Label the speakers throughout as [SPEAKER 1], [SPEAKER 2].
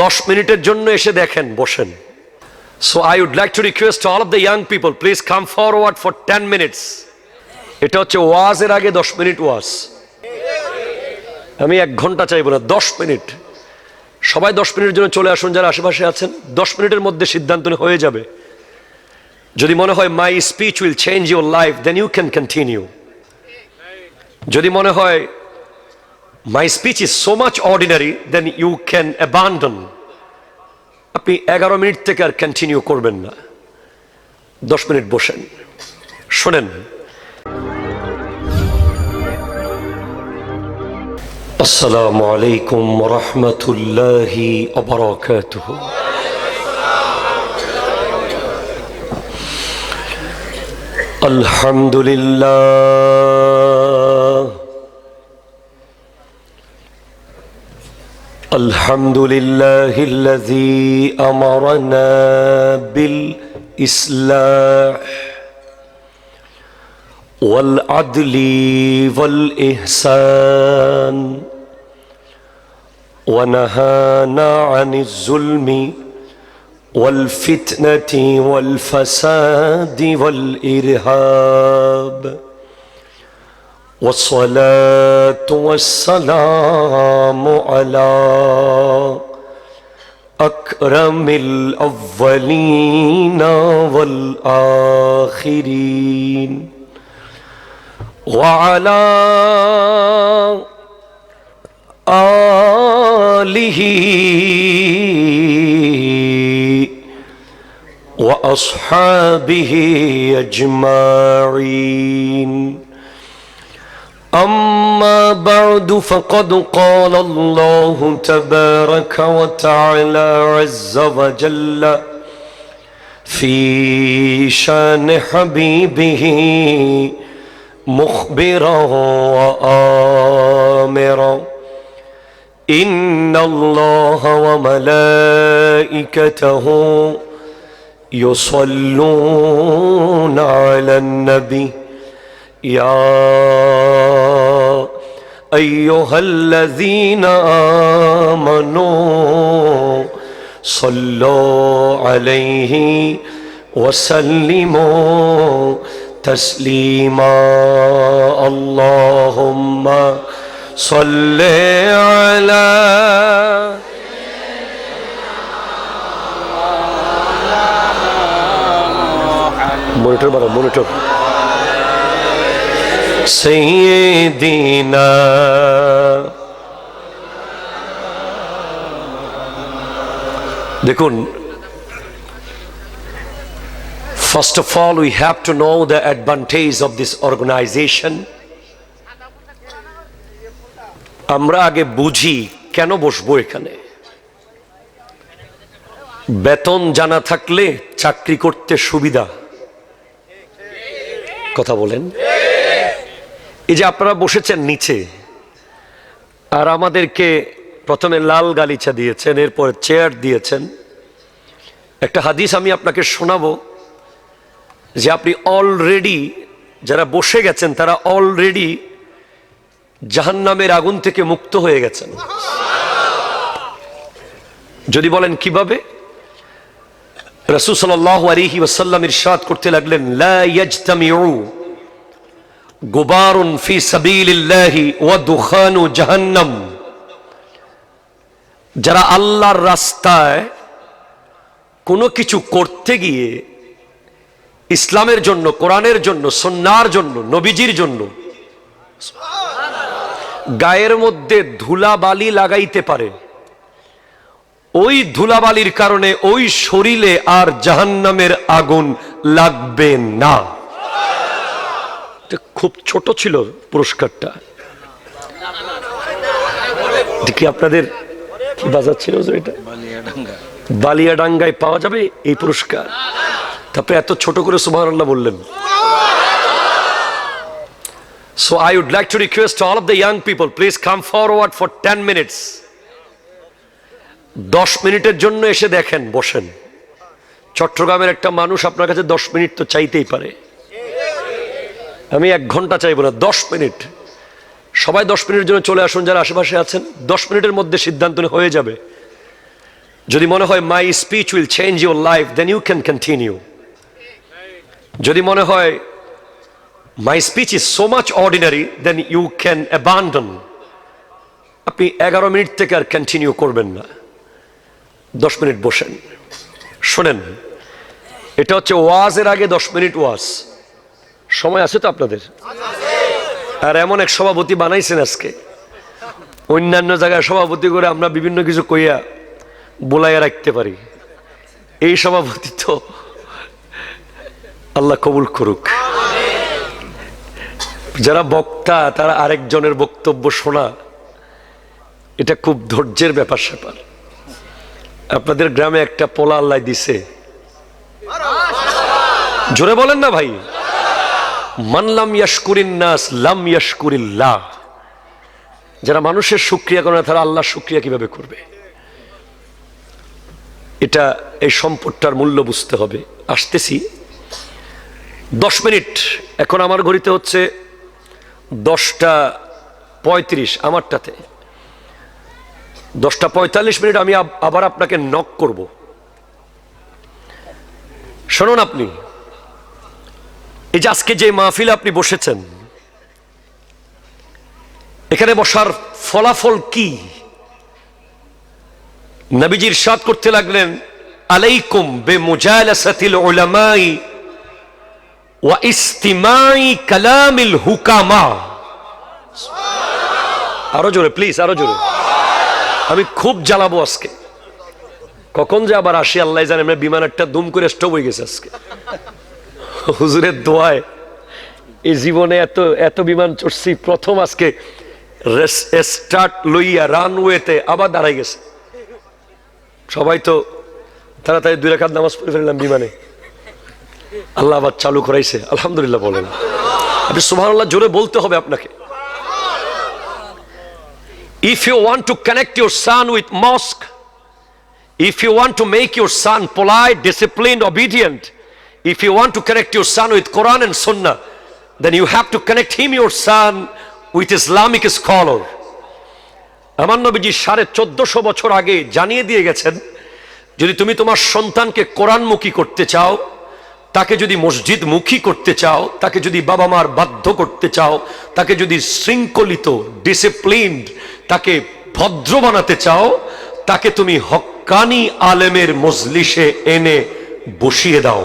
[SPEAKER 1] দশ মিনিটের জন্য এসে দেখেন, বসেন। So I would like to request all of the young people please come forward for ten minutes এটা হচ্ছে ওয়াজের আগে দশ মিনিট ওয়াজ। আমি এক ঘণ্টা চাইব না, দশ মিনিট। সবাই দশ মিনিটের জন্য চলে আসুন, যারা আশেপাশে আছেন, দশ মিনিটের মধ্যে সিদ্ধান্ত হয়ে যাবে। যদি মনে হয় my speech will change your life then you can continue যদি মনে হয় my speech is so much ordinary then you can abandon আপনি এগারো মিনিট থেকে আর কন্টিনিউ করবেন না দশ মিনিট বসেন শোনেন السلام عليكم ورحمة الله وبركاته الحمد لله الحمد لله الذي أمرنا بالإصلاح والعدل والإحسان ونهانا عن الظلم والفتنة والفساد والإرهاب والصلاة والسلام على أكرم الأولين والآخرين وعلى آله وأصحابه أجمعين أما بعد فقد قال الله تبارك وتعالى عز وجل في شأن حبيبه مخبرا وآمرا. إن الله وملائكته يصلون على النبي. یا ایوہ الذین آمنوا صلو علیہ وسلموا تسلیما اللہم صلی علی مونیٹر بنا مونیٹر۔ সৈদিনা দেখুন First of all, we have to know the advantage of this organization. আমরা আগে বুঝি কেন বসবো এখানে বেতন জানা থাকলে চাকরি করতে সুবিধা কথা বলেন এই যে আপনারা বসেছেন নিচে, আর আমাদেরকে প্রথমে লাল গালিচা দিয়েছেন, এরপর চেয়ার দিয়েছেন, একটা হাদিস আমি আপনাকে শোনাবো, যে আপনি অলরেডি যারা বসে গেছেন, তারা অলরেডি জাহান্নামের আগুন থেকে মুক্ত হয়ে গেছেন। যদি বলেন কীভাবে? রসুল সাল্লাহ আলিহি ওসাল্লাম ইরশাদ করতে লাগলেন, লা ইয়াজতামিউ গুবারুন ফি সাবিলিল্লাহি ওয়া দুখানু জাহান্নাম। যারা আল্লাহর রাস্তায় কোনো কিছু করতে গিয়ে ইসলামের জন্য, কোরআনের জন্য সন্ন্যার জন্য, নবীজির জন্য গায়ের মধ্যে ধুলাবালি লাগাইতে পারে, ওই ধুলাবালির কারণে ওই শরীরে আর জাহান্নামের আগুন লাগবে না। খুব ছোট ছিল পুরস্কারটা। কি আপনাদের কি বাজার ছিল এটা? বালিয়াডাঙ্গায় পাওয়া যাবে এই পুরস্কার। তারপরে এত ছোট করে সুবাহ বললেন। So I would like to request all of the young people, please come forward for 10 minutes. দশ মিনিটের জন্য এসে দেখেন বসেন। চট্টগ্রামের একটা মানুষ আপনার কাছে দশ মিনিট তো চাইতেই পারে। আমি এক ঘণ্টা চাইব না, দশ মিনিট। সবাই দশ মিনিটের জন্য চলে আসুন, যারা আশেপাশে আছেন, দশ মিনিটের মধ্যে সিদ্ধান্ত হয়ে যাবে। যদি মনে হয় my speech will change your life then you can continue যদি মনে হয় my speech is so much ordinary then you can abandon আপনি এগারো মিনিট থেকে আর কন্টিনিউ করবেন না। দশ মিনিট বসেন। শোনেন, এটা হচ্ছে ওয়াজের আগে দশ মিনিট ওয়াজ। সময় আছে তো আপনাদের? আর এমন এক সভাপতি বানাইছেন আজকে। অন্যান্য জায়গায় সভাপতি করে আমরা বিভিন্ন কিছু কইয়া বোলাইয়া রাখতে পারি। এই সভাপতি তো আল্লাহ কবুল করুক। যারা বক্তা, তারা আরেকজনের বক্তব্য শোনা, এটা খুব ধৈর্যের ব্যাপার স্যাপার। আপনাদের গ্রামে একটা পোলা আল্লাহ দিছে। জোরে বলেন না ভাই। মানলাম ইয়াসকুরিন নাস, লাম ইয়াসকুরিল্লাহ যারা মানুষের সুক্রিয়া করে না, তারা আল্লাহ সুক্রিয়া কীভাবে করবে? এটা এই সম্পদটার মূল্য বুঝতে হবে। আসতেছি। দশ মিনিট। এখন আমার ঘড়িতে হচ্ছে দশটা পঁয়ত্রিশ, আমারটাতে। দশটা পঁয়তাল্লিশ মিনিট আমি আবার আপনাকে নক করব। শুনুন আপনি। এই যে আজকে যে মাহফিলে আপনি বসেছেন, এখানে বসার ফলাফল কি? নবীজির সাদ করতে লাগলেন, আলাইকুম বে মুজালাসাতিল ওয়া ইস্তিমাই কালামিল হুকামা। আরও জোরে প্লিজ আরও জোরে। আমি খুব জ্বালাবো আজকে। কখন যে আবার আসি, আল্লাহ জানে বিমান একটা দুম করে স্টপ হয়ে গেছে আজকে। হুজুরের দোয়ায় এই জীবনে এত এত বিমান চড়ছি প্রথম আজকে স্টার্ট লইয়া রানওয়েতে আবার দাঁড়াই গেছে। সবাই তো তাড়াতাড়ি দুই রেখাত নামাজ পড়ে ফেললাম বিমানে। আল্লাহ আবার চালু করাইছে আলহামদুলিল্লাহ বলেন। আপনি সুবহান আল্লাহ জোরে বলতে হবে আপনাকে। If you want to connect your son with mosque, if you want to make your son polite, disciplined, obedient, if you want to connect your son with Quran and Sunnah, then you have to connect him, your son, with Islamic scholar. আমার নবীজি সাড়ে চোদ্দশো বছর আগে জানিয়ে দিয়ে গেছেন যদি তুমি তোমার সন্তানকে কোরআনমুখী করতে চাও তাকে যদি মসজিদ মুখী করতে চাও তাকে যদি বাবা মার বাধ্য করতে চাও তাকে যদি শৃঙ্খলিত ডিসিপ্লিনড তাকে ভদ্র বানাতে চাও তাকে তুমি হক্কানি আলেমের মজলিসে এনে বসিয়ে দাও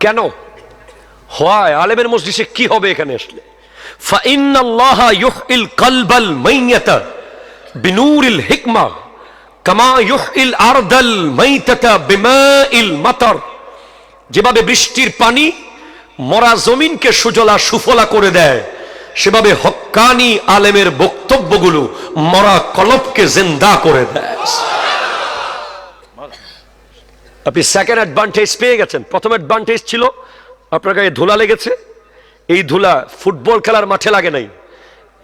[SPEAKER 1] কেন? হয়, আলেমের মসজিষে কি হবে এখানে আসলে? যেভাবে বৃষ্টির পানি মরা জমিনকে সুজলা সুফলা করে দেয়, সেভাবে হক্কানি আলেমের বক্তব্যগুলো মরা কলপকে জেন্দা করে দেয়। আপনি সেকেন্ড অ্যাডভান্টেজ পেয়ে গেছেন। প্রথম অ্যাডভান্টেজ ছিল, আপনার গায়ে ধুলা লেগেছে। এই ধুলা ফুটবল খেলার মাঠে লাগে নাই।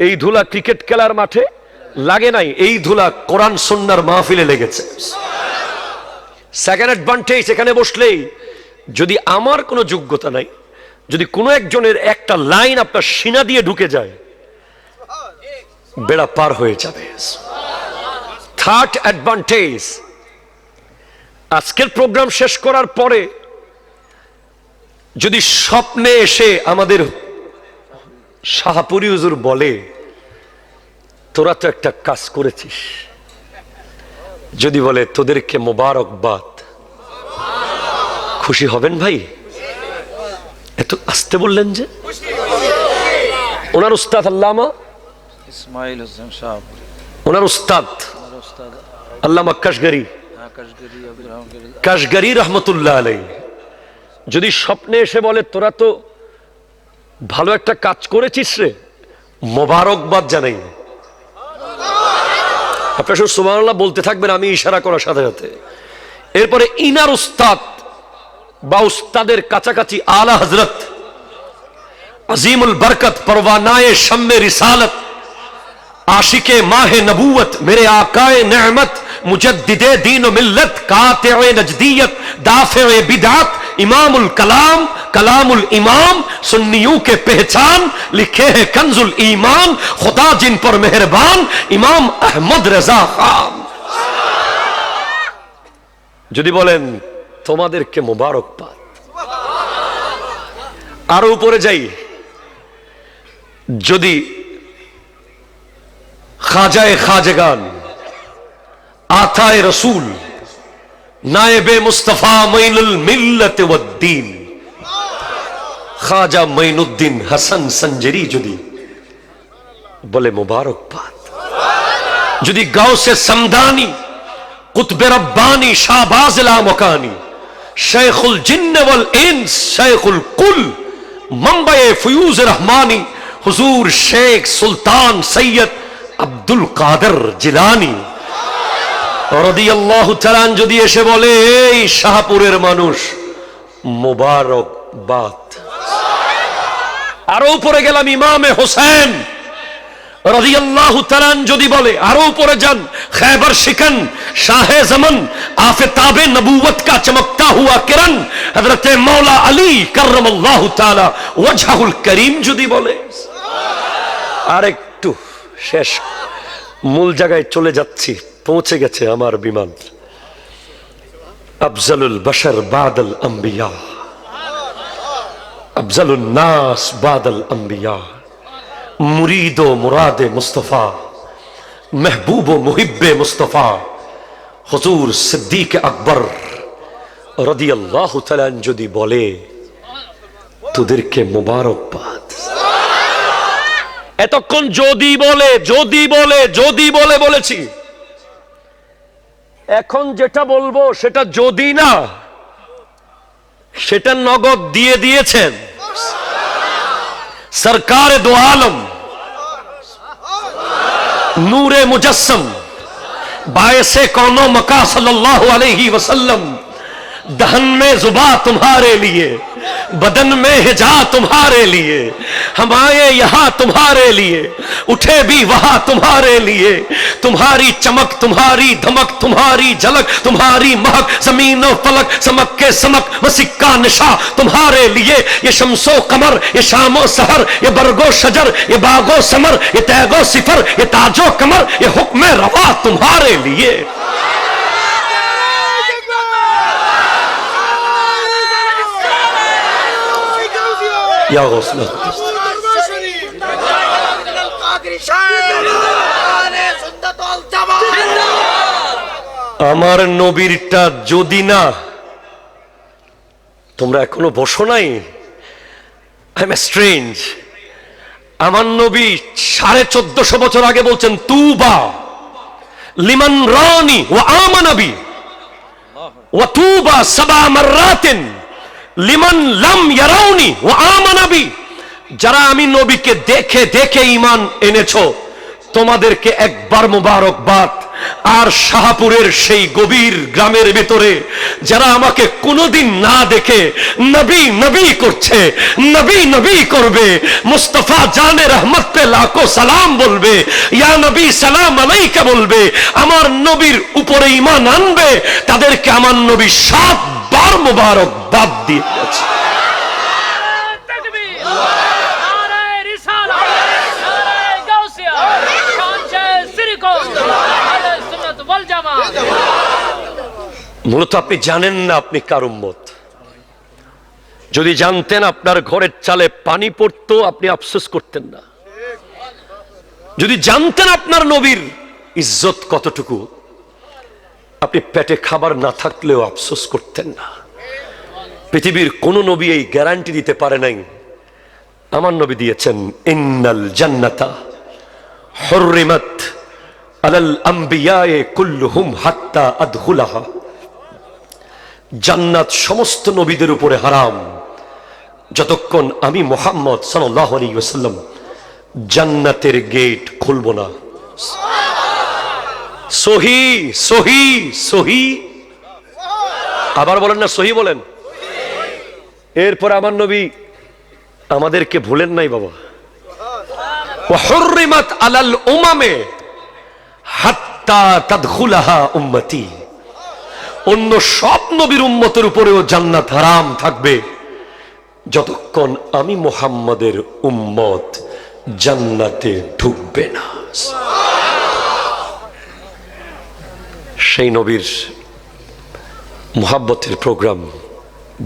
[SPEAKER 1] এই ধুলা ক্রিকেট খেলার মাঠে লাগে নাই। এই ধুলা কোরআন সন্ন্যার মাহফিলে লেগেছে। সেকেন্ড অ্যাডভান্টেজ এখানে বসলেই, যদি আমার কোনো যোগ্যতা নাই, যদি কোনো একজনের একটা লাইন আপনার সিনা দিয়ে ঢুকে যায়, বেড়া পার হয়ে যাবে। থার্ড অ্যাডভান্টেজ আজকের প্রোগ্রাম শেষ করার পরে যদি স্বপ্নে এসে আমাদের শাহপুরি হুজুর বলে তোরা তো একটা কাজ করেছিস। যদি বলে তোদেরকে মোবারকবাদ। খুশি হবেন ভাই? এত আসতে বললেন যে? ওনার উস্তাদ আল্লামা?
[SPEAKER 2] ইসমাইল হোসেন শাহপুরি।
[SPEAKER 1] ওনার উস্তাদ? কাশগরি।
[SPEAKER 2] আকাশগিরি
[SPEAKER 1] কাশগারি রহমতুল্লাহ আলাই যদি স্বপ্নে এসে বলে, তোরা তো ভালো একটা কাজ করেছিস রে, মোবারকবাদ জানাই। আপনার শুধু সুমানুল্লাহ বলতে থাকবেন, আমি ইশারা করার সাথে সাথে। এরপরে ইনার উস্তাদ বা উস্তাদের কাছাকাছি আলা হজরত আজিমুল বরকত, পরওয়ানায় শম্মে রিসালত, আশিকে মাহে নবুয় মেরে আকায় নেহমত मुजद्दिदे दीन व मिल्लत काते नजदीयत दाफे बिदात इमामुल कलाम कलामुल इमाम सुन्नियों के पहचान लिखे हैं कंजुल ईमान खुदा जिन पर मेहरबान इमाम अहमद रजा खान যদি বলেন তোমাদেরকে মোবারকবাদ আরো উপরে যাই যদি খাজায় খাজগান আথায় রসুল নায়েবে মুস্তফা মঈনুল মিল্লাত ওয়াদ্দিন খাজা মঈনুদ্দিন হাসান সঞ্জরি যদি বলে মোবারকবাদ যদি গাউসে সমদানি কুতবে রব্বানি শাহবাজ লা মকানি শেখুল জিন্ন ওয়াল ইনস শেখুল কুল মুম্বাই ফয়ুজ রহমানি হুজুর শেখ সুলতান সৈয়দ আব্দুল কাদের জিলানি রাদিয়াল্লাহু তাআলা যদি এসে বলে, এই শাহপুরের মানুষ, মোবারক বাত। আরও উপরে গেলাম, ইমামে হোসেন। যদি বলে, আরও উপরে যান खैबर शिकन शाह जमन आफताब नबूवत का चमकता हुआ किरण যদি বলে, আরেকটু শেষ, মূল জায়গায় চলে যাচ্ছি। পৌঁছে গেছে আমার বিমান। আফজলুল বশর বাদল আম্বিয়া। আফজলুল নাস বাদল আম্বিয়া। মুরিদ ও মুরাদে মুস্তফা। মেহবুব ও মুহিব্বে মুস্তফা। হজুর সিদ্দিক আকবর রদি আল্লাহ যদি বলে, তোদেরকে মোবারকবাদ। এতক্ষণ যদি বলে যদি বলে যদি বলে বলেছি। এখন যেটা বলব সেটা যদি না, সেটা নগদ দিয়ে দিয়েছেন। সরকার দো আলম, নূরে মুজাসম, বায়সে কনো মকা সাল্লাহ আলহি ওসাল্লাম दहन में जुबा तुम्हारे लिए, बदन में हिजा तुम्हारे लिए, हम आए यहाँ तुम्हारे लिए, उठे भी वहाँ तुम्हारे लिए, तुम्हारी चमक, तुम्हारी धमक, तुम्हारी झलक, तुम्हारी महक, ज़मीन फलक समक के समक मसिक्का निशा तुम्हारे लिए, ये शमसो कमर, ये शामो सहर, ये बरगो शजर, ये बागो समर, ये तैगो सिफर, ये ताजो कमर, ये हुक्म रवा तुम्हारे लिए। يا غوث আমার নবীরটা যদি না, তোমরা এখনও বসো নাই? আই এম স্ট্রেঞ্জ আমার নবী সাড়ে চোদ্দশো বছর আগে বলছেন তু বা লিমান রানি ও আমানবী ও তু বা সবা আমার রাতেন লিমান লাম ইয়ারাউনি ও আমানবী যারা আমি নবীকে দেখে দেখে ইমান এনেছো, তোমাদেরকে একবার মোবারকবাদ। আর শাহপুরের সেই গভীর গ্রামের ভিতরে যারা আমাকে কোনোদিন না দেখে নবী নবী করছে, নবী নবী করবে, মুস্তফা জানে রহমত লাখো সালাম বলবে, ইয়া নবী সালাম আলাইকা বলবে, আমার নবীর উপরে ইমান আনবে, তাদেরকে আমার নবী মাজার মুবারক বাদ দিয়ে গেছে মূলত আপনি জানেন না আপনি কারুম্মত যদি জানতেন আপনার ঘরের চালে পানি পড়তো আপনি আফসোস করতেন না। যদি জানতেন আপনার নবীর ইজ্জত কতটুকু আপনি পেটে খাবার না থাকলেও আফসোস করতেন না। পৃথিবীর কোন নবী এই গ্যারান্টি দিতে পারে নাই। আমার নবী দিয়েছেন, ইন্নাল জান্নাতা হরিমত আলাল আম্বিয়ায়ে কুল্লুহুম হাত্তা আদখুলাহা। জান্নাত সমস্ত নবীদের উপরে হারাম। যতক্ষণ আমি মোহাম্মদ সাল্লাল্লাহু আলাইহি ওয়াসাল্লাম জান্নাতের গেট খুলব না। সহি সহি সহি। আবার বলেন না, সহি বলেন। এরপর আমার নবী আমাদেরকে ভুলেন নাই বাবা। হরিমাত আলাল উমামে হাত্তা তাদখুলাহা উম্মতি। অন্য সব নবীর উম্মতের উপরেও জান্নাত হারাম থাকবে। যতক্ষণ আমি মোহাম্মদের উম্মত জান্নাতে ঢুকবে না। সেই নবীর মোহাব্বতের প্রোগ্রাম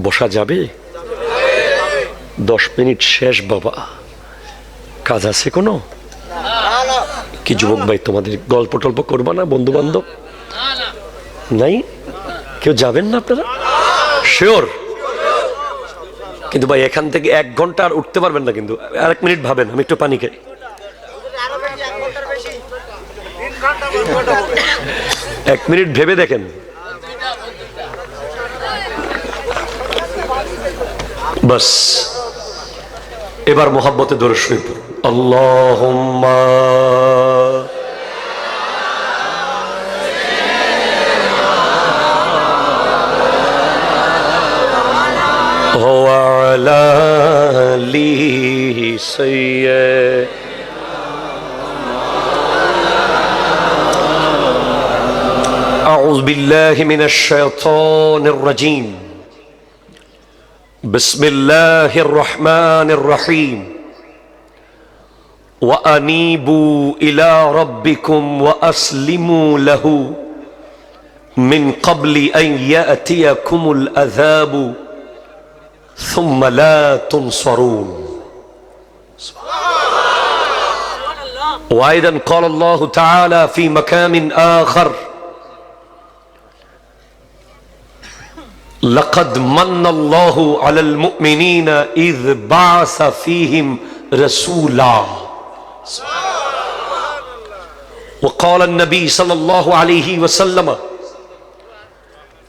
[SPEAKER 1] বসা যাবে? দশ মিনিট শেষ, বাবা। কাজ আছে কোনো? কি যুবক ভাই, তোমাদের গল্প টল্প করবা না বন্ধু বান্ধব নাই? কেউ যাবেন না আপনারা? শিওর কিন্তু ভাই, এখান থেকে এক ঘণ্টা আর উঠতে পারবেন না কিন্তু। আর এক মিনিট ভাবেন, আমি একটু পানি খাই। এক মিনিট ভেবে দেখেন বাস এবার মোহাব্বতে দৌড়ে শুয়ে পড়ুন আল্লাহ وعلى آله سيئ أعوذ بالله من الشيطان الرجيم. بسم الله الرحمن الرحيم. وأنيبوا إلى ربكم وأسلموا له من قبل أن يأتيكم العذاب ثم لا تنصرون. وأيضا قال الله تعالى في مكان آخر لقد من الله على المؤمنين إذ بعث فيهم رسولا. وقال النبي صلى الله عليه وسلم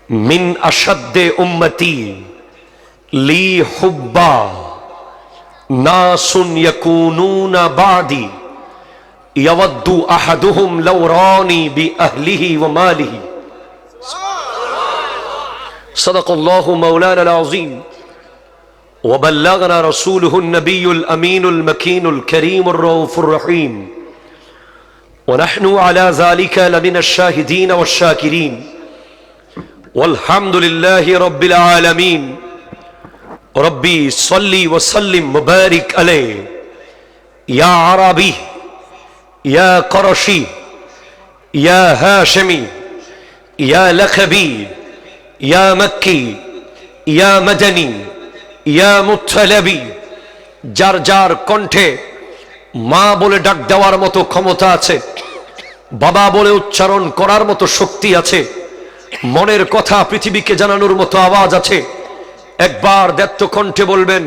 [SPEAKER 1] من أشد أمتي لي حبا ناس يكونون بعدي يود أحدهم لو راني بأهله وماله. صدق الله مولانا العظيم. وبلغنا رسوله النبي الأمين المكين الكريم الرؤوف الرحيم. ونحن على ذلك لمن الشاهدين والشاكرين. والحمد لله رب العالمين. ربي صلي وسلم مبارك عليه. يا عربي يا قرشي يا هاشمي يا لخبي ইয়া মক্কি, ইয়া মদনী, ইয়া মুথলবি যার যার কণ্ঠে মা বলে ডাক দেওয়ার মতো ক্ষমতা আছে, বাবা বলে উচ্চারণ করার মতো শক্তি আছে, মনের কথা পৃথিবীকে জানানোর মতো আওয়াজ আছে, একবার দ্যত্ত কণ্ঠে বলবেন,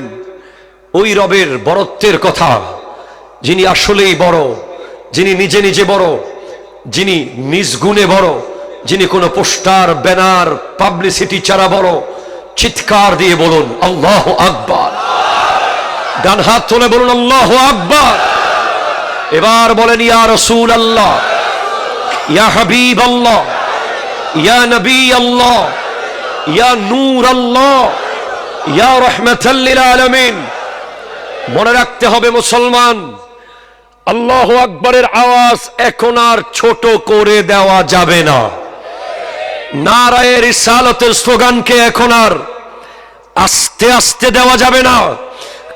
[SPEAKER 1] ওই রবের বরত্বের কথা, যিনি আসলেই বড়, যিনি নিজে নিজে বড়, যিনি নিজ বড় যিনি কোনো পোস্টার, ব্যানার, পাবলিসিটি ছাড়া বড় চিৎকার দিয়ে বলুন, আল্লাহ আকবার। ডান হাত তুলে বলুন, আল্লাহ আকবার। এবার বলেন, ইয়া রসুল আল্লাহ ইয়া হাবিব আল্লাহ ইয়া নবী আল্লাহ ইয়া নূর আল্লাহ ইয়া রহমতাল্লিল আলমিন। মনে রাখতে হবে মুসলমান, আল্লাহ আকবরের আওয়াজ এখন আর ছোট করে দেওয়া যাবে না। নারায়ের ইসালতের স্লোগানকে এখন আর? আস্তে আস্তে দেওয়া যাবে না।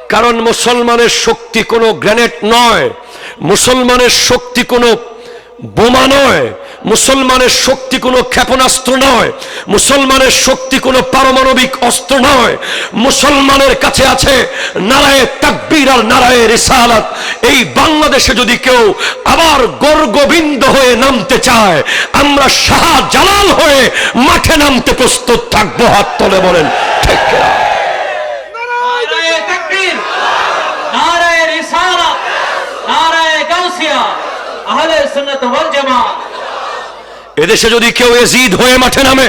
[SPEAKER 1] কারণ মুসলমানের শক্তি কোনো গ্রেনেড নয়, মুসলমানের শক্তি কোনো বোমা নয়। মুসলমানের শক্তি কোনো ক্ষেপণাস্ত্র নয়, মুসলমানের শক্তি কোনো পারমাণবিক অস্ত্র নয়। মুসলমানের কাছে আছে নারায়ে তাকবীর আর নারায়ে রিসালাত। এই বাংলাদেশে যদি কেউ আবার গর্গবিন্দ হয়ে নামতে চায়, আমরা শাহ জালাল হয়ে মাঠে নামতে প্রস্তুত থাকব, হাত তলে বলেন, ঠিক
[SPEAKER 3] নারায়ে রিসালাত, নারায়ে গাউসিয়া, আহলে সুন্নাত ওয়াল জামাত।
[SPEAKER 1] এদেশে যদি কেউ এজিদ হয়ে মাঠে নামে,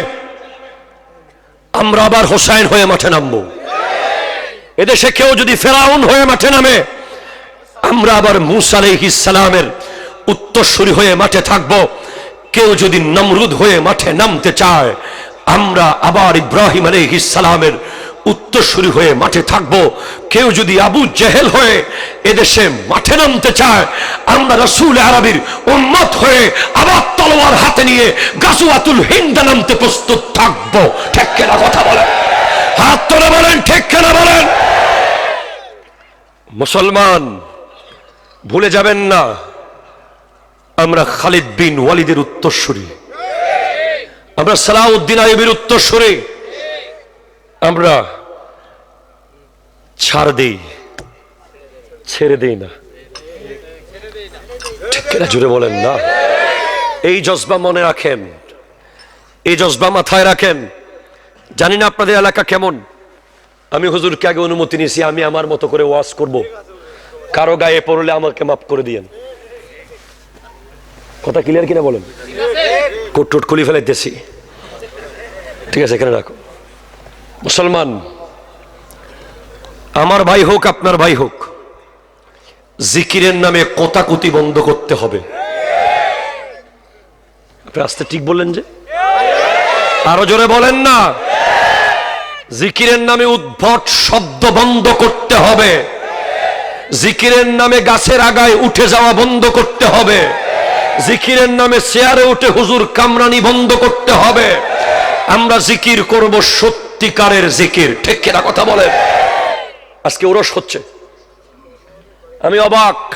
[SPEAKER 1] আমরা আবার হোসাইন হয়ে মাঠে নামবো। এদেশে কেউ যদি ফেরাউন হয়ে মাঠে নামে, আমরা আবার মুসা আলাইহিস সালামের উত্তরসূরি হয়ে মাঠে থাকব। কেউ যদি নমরুদ হয়ে মাঠে নামতে চায়, আমরা আবার ইব্রাহিম আলাইহিস সালামের উত্তরসূরি হয়ে মাঠে থাকব। কেউ যদি আবু জেহেল হয়ে এদেশে মাঠে নামতে চায়, আমরা রসুল আরবির উম্মত হয়ে আবার তলোয়ার হাতে নিয়ে গাজুয়াতুল হিন্দা নামতে প্রস্তুত থাকব। ঠিক কেনা কথা বলেন? হাত তোলে বলেন, ঠিক কেনা বলেন? মুসলমান, ভুলে যাবেন না, আমরা খালিদ বিন ওয়ালিদের উত্তরসূরি। আমরা সালাউদ্দিন আইবির উত্তরসূরি। আমরা ছাড় দেই, ছেড়ে দেই না। ঠিক জুড়ে বলেন না? এই জজবা মনে রাখেন, এই জজবা মাথায় রাখেন। জানি না আপনাদের এলাকা কেমন। আমি হুজুরকে আগে অনুমতি নিয়েছি, আমি আমার মতো করে ওয়াজ করব। কারও গায়ে পড়লে আমাকে মাফ করে দিয়েন। কথা ক্লিয়ার কিনা বলেন? কোট টোট খুলি ফেলাইতেছি। ঠিক আছে, এখানে রাখো। মুসলমান আমার ভাই হোক আপনার ভাই হোক জিকিরের নামে কোতাকুতি বন্ধ করতে হবে। আপনি আস্তে ঠিক বললেন যে। আরও জোরে বলেন না। জিকিরের নামে উদ্ভট শব্দ বন্ধ করতে হবে। জিকিরের নামে গাছের আগায় উঠে যাওয়া বন্ধ করতে হবে। জিকিরের নামে চেয়ারে উঠে হুজুর কামরানি বন্ধ করতে হবে। আমরা জিকির করব সত্যিকারের জিকির। ঠিক কিনা কথা বলেন? আজকে ওরস হচ্ছে। আমি অবাক।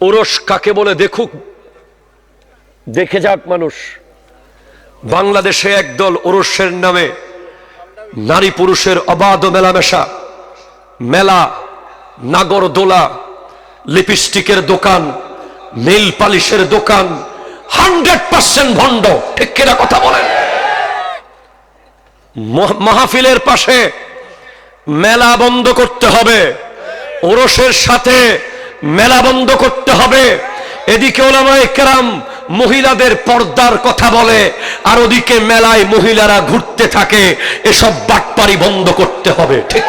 [SPEAKER 1] ওরস কাকে বলে দেখুক। দেখে যাক মানুষ। বাংলাদেশে একদল ওরসের নামে নারী পুরুষের অবাধ মেলামেশা। মেলা নাগর দোলা লিপস্টিকের দোকান নীল পালিশের দোকান, হান্ড্রেড পার্সেন্ট ভণ্ড। ঠিক কিনা কথা বলেন? মাহফিলের পাশে মেলা বন্ধ করতে হবে। ওরসের সাথে মেলা বন্ধ করতে হবে। এদিকে ওলামায়ে কেরাম মহিলাদের পর্দার কথা বলে, আর ওদিকে মেলায় মহিলারা ঘুরতে থাকে। এসব বাটপারি বন্ধ করতে হবে, ঠিক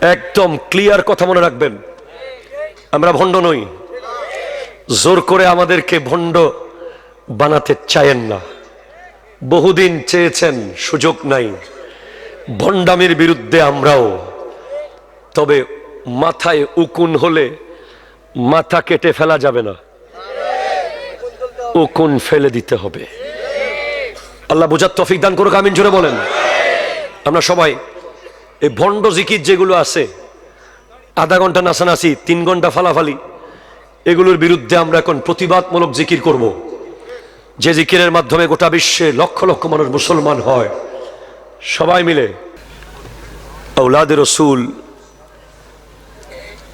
[SPEAKER 1] একদম ক্লিয়ার কথা মনে রাখবেন। আমরা ভণ্ড নই। জোর করে আমাদেরকে ভণ্ড বানাতে চায়েন না। বহুদিন চেয়েছেন, সুযোগ নাই। ভণ্ডামির বিরুদ্ধে আমরাও। তবে মাথায় উকুন হলে মাথা কেটে ফেলা যাবে না। উকুন ফেলে দিতে হবে। আল্লাহ বুঝার তফিক দান করুক, আমিন জুড়ে বলেন। আমরা সবাই এই ভণ্ড জিকির যেগুলো আছে, আধা ঘণ্টা নাচানাচি, তিন ঘণ্টা ফালাফালি, এগুলোর বিরুদ্ধে আমরা এখন প্রতিবাদমূলক জিকির করব। যে জিকিরের মাধ্যমে গোটা বিশ্বে লক্ষ লক্ষ মানুষ মুসলমান হয়, সবাই মিলে আউলাদ রসুল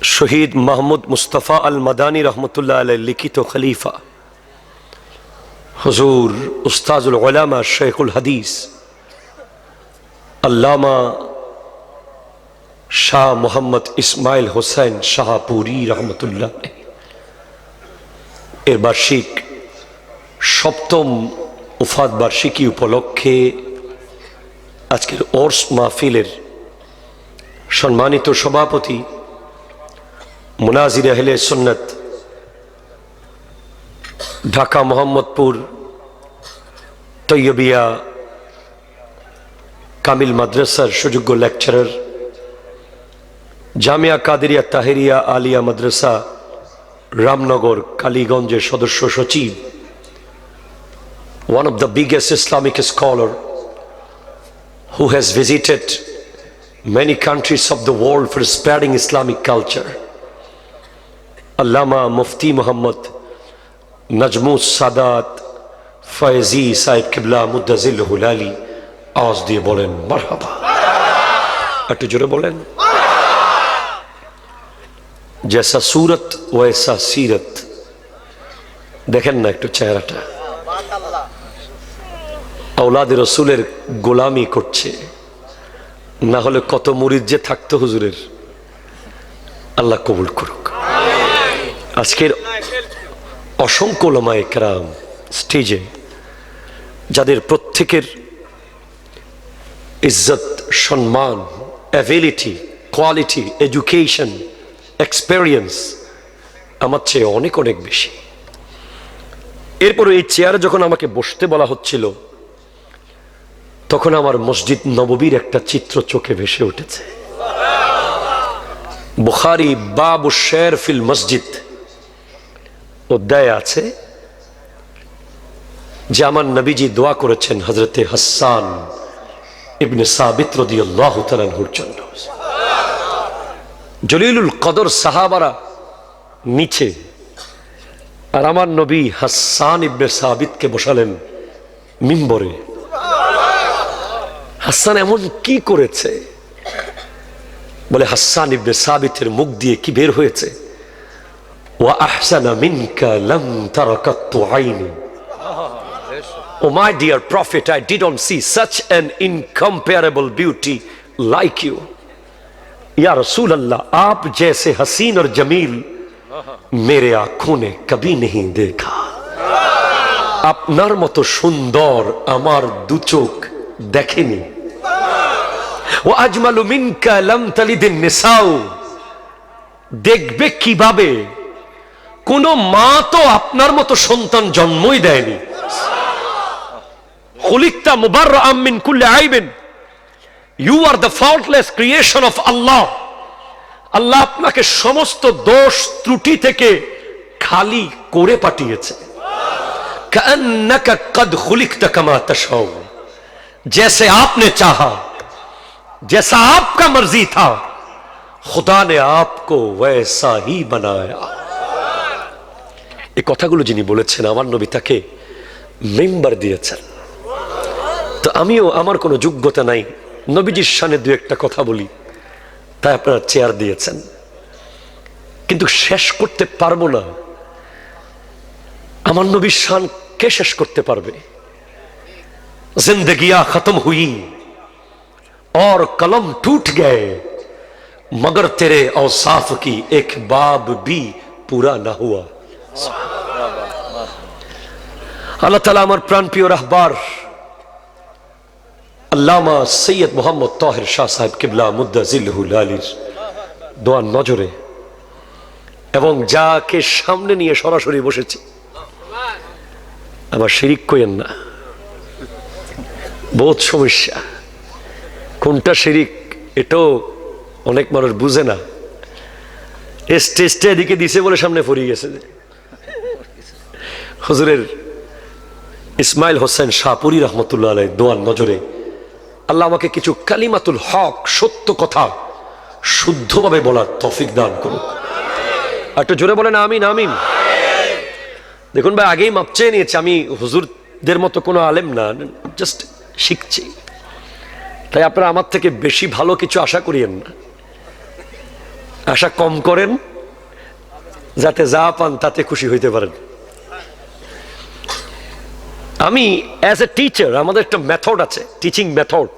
[SPEAKER 1] শহীদ মাহমুদ মুস্তফা আল মাদানী রহমতুল্লাহ আলাই লিখিত খলিফা, হুজুর উস্তাজুল ওলামা শেখুল হাদিস, আল্লামা শাহ মোহাম্মদ ইসমাইল হোসেন শাহপুরি রহমতুল্লাহ, এর বার্ষিক সপ্তম উফাদ বার্ষিকী উপলক্ষে আজকের ওর্স মাহফিলের সম্মানিত সভাপতি মুনাজির আহলে সুন্নত ঢাকা মোহাম্মদপুর তৈয়বিয়া কামিল মাদ্রাসার সুযোগ্য লেকচারার জামিয়া কাদেরিয়া তাহেরিয়া আলিয়া মাদ্রাসা রামনগর কালীগঞ্জের সদস্য সচিব one of the biggest Islamic scholar who has visited many countries of the world for spreading Islamic culture. Allama Mufti Muhammad Najmus Sadat Faizi Saib Kibla Muddazil Hulali আওয়াজ দিয়ে বলেন মারহাবা একটু জোরে বলেন জেসা সুরত ওয়েসা সিরত দেখেন না একটু চেহারাটা আউলাদ রসুলের গোলামি করছে। না হলে কত মুরিদ যে থাকতো হুজুরের। আল্লাহ কবুল করুক। আজকের অসংখ্য ওলামায়ে কেরাম স্টেজে যাদের প্রত্যেকের ইজ্জত, সম্মান অ্যাবিলিটি কোয়ালিটি এডুকেশন এক্সপেরিয়েন্স আমার চেয়ে অনেক অনেক বেশি। এরপরে এই চেয়ারে যখন আমাকে বসতে বলা হচ্ছিল তখন আমার মসজিদ নববীর একটা চিত্র চোখে ভেসে উঠেছে। বুখারি বাবু শের ফিল মসজিদ অধ্যায় আছে যে আমার নবীজি দোয়া করেছেন হজরতে হাসান ইবনে সাবিত রদিয়াল্লাহ তালানহুর জন্য। জলিলুল কদর সাহাবারা নিচে আর আমার নবী হাসান ইবনে সাবিতকে বসালেন মিম্বরে। হাসান এমন কি করেছে বলে হাসান ইবনে সাবিতের মুখ দিয়ে কি বের হয়েছে ওয়া আহসানা মিনকা লাম তারা কাত্তু আইনি Oh, my dear prophet, I did not see such an incomparable beauty like you. या रसूल अल्लाह आप जैसे हसीन और जमील मेरे आंखों ने कभी नहीं देखा আপনার মতো সুন্দর আমার দু চোখ দেখেনি ও আজমালু মিনকা লাম তালিদিন নিসাউ দেখবে কিভাবে কোন মা তো আপনার মতো সন্তান জন্মই দেয়নি খুলিকতা মুবার আমিন কুল্লে আইবেন you are the faultless creation of Allah Allah আপনাকে সমস্ত দোষ ত্রুটি থেকে খালি করে পাঠিয়েছে কান্নাকা কদ খুলিকতা কামা তশাউ जैसे आपने चाहा जैसा आपका मर्जी था खुदा ने आपको वैसा ही बनाया এই কথাগুলো যিনি বলেছেন আমার নবী তাকে মেম্বার দিয়েছেন তো আমিও আমার কোনো যোগ্যতা নাই নবীজির সামনে দু একটা কথা বলি তাই আপনারা চেয়ার দিয়েছেন কিন্তু শেষ করতে পারবো না আমার নবীর শান কে শেষ করতে পারবে जिंदगियां खत्म हुई और कलम टूट गए मगर तेरे औसाफ की एक बाब भी पूरा ना हुआ আল্লাহ তালা আমার প্রাণপ্রিয় রাহবার আল্লামা সৈয়দ মোহাম্মদ তাহের শাহ সাহেব কিবলা মুদাজিল্লুল আলীর দোয়ার নজরে এবং যাকে সামনে নিয়ে সরাসরি বসেছি আবার শিরিক কইেন না বহুত সমস্যা কোনটা শিরিক, এটাও অনেক মানুষ বুঝে না। স্টেজটা এদিকে দিছে বলে সামনে পড়িয়ে গেছে। হুজুরের ইসমাইল হোসেন শাহপুরি রহমতুল্লাহ আলাই দোয়ার নজরে, আল্লাহ আমাকে কিছু কালিমাতুল হক, সত্য কথা শুদ্ধভাবে বলার তফিক দান করুক। একটু জোরে বলেন, আমিন আমিন। দেখুন ভাই, আগেই মাপ চেয়ে নিয়েছে, আমি হুজুরদের মতো কোনো আলেম না জাস্ট শিখছি। তাই আপনারা আমার থেকে বেশি ভালো কিছু আশা করিয়েন না। আশা কম করেন, যাতে যা পান তাতে খুশি হইতে পারেন। আমি অ্যাজ এ টিচার আমাদের একটা মেথড আছে টিচিং মেথড